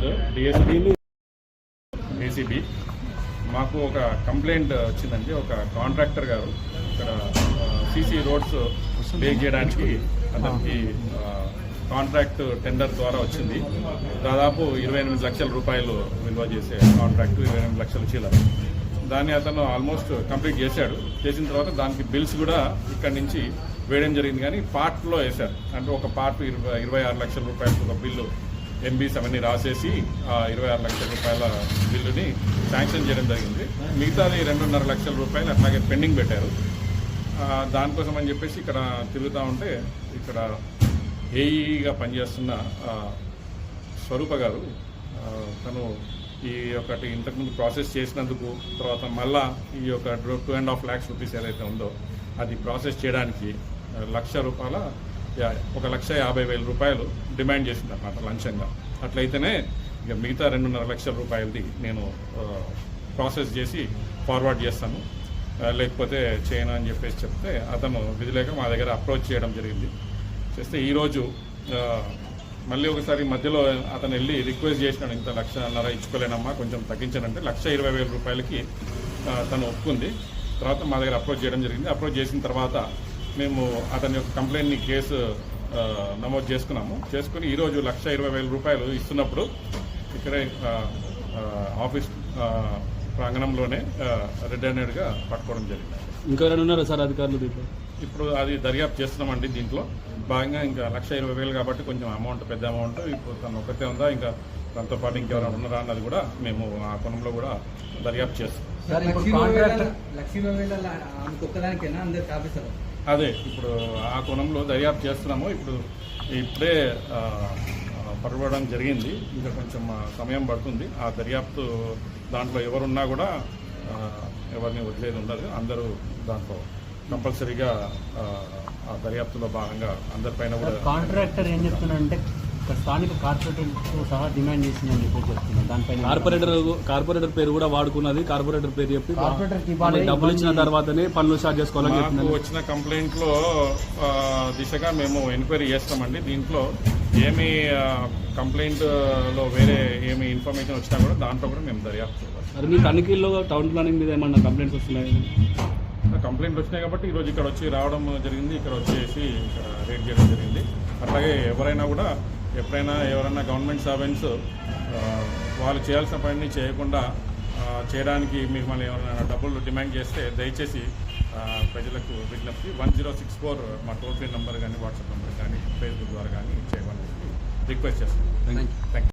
డిఎస్పీలు ACB మాకు ఒక complaint వచ్చిందండి. ఒక కాంట్రాక్టర్ గారు ఇక్కడ సీసీ రోడ్స్ బేక్ చేయడానికి అతనికి కాంట్రాక్ట్ టెండర్ ద్వారా వచ్చింది. దాదాపు ఇరవై ఎనిమిది లక్షల రూపాయలు విలువ చేసే కాంట్రాక్ట్ ఇరవై ఎనిమిది లక్షల చీల. దాన్ని అతను ఆల్మోస్ట్ కంప్లీట్ చేశాడు. చేసిన తర్వాత దానికి బిల్స్ కూడా ఇక్కడి నుంచి వేయడం జరిగింది. కానీ పార్ట్లో వేశారు. అంటే ఒక పార్ట్ ఇరవై ఇరవై ఆరు లక్షల రూపాయలకు ఒక బిల్లు ఎంబీస్ అవన్నీ రాసేసి ఆ ఇరవై ఆరు లక్షల రూపాయల బిల్లుని శాంక్షన్ చేయడం జరిగింది. మిగతాది రెండున్నర లక్షల రూపాయలు అట్లాగే పెండింగ్ పెట్టారు. దానికోసం అని చెప్పేసి ఇక్కడ తిరుగుతూ ఉంటే ఇక్కడ ఏఈగా పనిచేస్తున్న స్వరూప గారు తను ఈ ఒకటి ఇంతకుముందు ప్రాసెస్ చేసినందుకు తర్వాత మళ్ళా ఈ యొక్క two and half lakhs rupees ఏదైతే ఉందో అది ప్రాసెస్ చేయడానికి లక్ష రూపాయల ఒక లక్ష యాభై వేల రూపాయలు డిమాండ్ చేసింది అన్నమాట లంచంగా. అట్లయితేనే ఇక మిగతా రెండున్నర లక్షల రూపాయలది నేను ప్రాసెస్ చేసి ఫార్వర్డ్ చేస్తాను. లేకపోతే చేయను అని చెప్పేసి చెప్తే అతను విధి లేక మా దగ్గర అప్రోచ్ చేయడం జరిగింది. చేస్తే ఈరోజు మళ్ళీ ఒకసారి మధ్యలో అతను వెళ్ళి రిక్వెస్ట్ చేసినాడు ఇంత లక్షన్నర ఇచ్చుకోలేనమ్మా కొంచెం తగ్గించానంటే లక్ష ఇరవై వేల రూపాయలకి తను ఒప్పుకుంది. తర్వాత మా దగ్గర అప్రోచ్ చేయడం జరిగింది. అప్రోచ్ చేసిన తర్వాత మేము అతని యొక్క కంప్లైంట్ని కేసు నమోదు చేసుకున్నాము. చేసుకుని ఈరోజు లక్ష ఇరవై వేల రూపాయలు ఇస్తున్నప్పుడు ఇక్కడే ఆఫీస్ ఆ, ప్రాంగణంలోనే రెడ్ హ్యాండెడ్గా పట్టుకోవడం జరిగింది. ఇంకా ఎవరైనా ఉన్నారా సార్ అధికారులు దీంట్లో? ఇప్పుడు అది దర్యాప్తు చేస్తున్నామండి దీంట్లో. భాగంగా ఇంకా లక్ష ఇరవై వేలు కాబట్టి కొంచెం అమౌంట్ పెద్ద అమౌంట్ ఇప్పుడు తను ఒక్కతే ఉందా ఇంకా తనతో పాటు ఇంకెవరైనా ఉన్నారా అన్నది కూడా మేము ఆ కోణంలో కూడా దర్యాప్తు చేస్తాం అదే ఇప్పుడు ఆ కోణంలో దర్యాప్తు చేస్తున్నాము. ఇప్పుడు ఇప్పుడే ఆ, పరవడం జరిగింది. ఇంకా కొంచెం సమయం పడుతుంది. ఆ దర్యాప్తు దాంట్లో ఎవరున్నా కూడా ఎవరిని వదిలేదు ఉండదు అందరూ దాంట్లో కంపల్సరీగా ఆ, దర్యాప్తులో భాగంగా అందరిపైన కూడా కాంట్రాక్టర్ ఏం చెప్తున్నాడంటే స్థానిక కార్పొరేటర్తో సహా డిమాండ్ చేసిందని చెప్పి చెప్తున్నాడు దానిపైన కార్పొరేటర్ కార్పొరేటర్ పేరు కూడా వాడుకున్నది. కార్పొరేటర్ పేరు చెప్పి డబ్బులు ఇచ్చిన. తర్వాతనే పనులు స్టార్ట్ చేసుకోవాలని చెప్తున్నాను వచ్చిన కంప్లైంట్లో ఆ, దిశగా మేము ఎంక్వైరీ చేస్తామండి. దీంట్లో ఏమి కంప్లైంట్లో వేరే ఏమి ఇన్ఫర్మేషన్ వచ్చినా కూడా దాంట్లో కూడా మేము దర్యాప్తు మరి మీ తనిఖీల్లో టౌన్ ప్లానింగ్ మీద ఏమన్నా కంప్లైంట్స్ వస్తున్నాయి? కంప్లైంట్ వచ్చినాయి కాబట్టి ఈరోజు ఇక్కడ వచ్చి రావడం జరిగింది. ఇక్కడ వచ్చేసి ఇక్కడ రేట్ చేయడం జరిగింది. అట్లాగే ఎవరైనా కూడా ఎప్పుడైనా ఎవరైనా గవర్నమెంట్ సర్వెంట్స్ వాళ్ళు చేయాల్సిన పనిని చేయకుండా చేయడానికి మిమ్మల్ని ఎవరైనా డబ్బులు డిమాండ్ చేస్తే దయచేసి ప్రజలకు విజ్ఞప్తి. వన్ జీరో సిక్స్ ఫోర్ మా టోల్ ఫ్రీ నెంబర్ కానీ వాట్సాప్ నెంబర్ కానీ ఫేస్బుక్ ద్వారా కానీ చేయమని రిక్వెస్ట్ చేస్తాను థ్యాంక్ యూ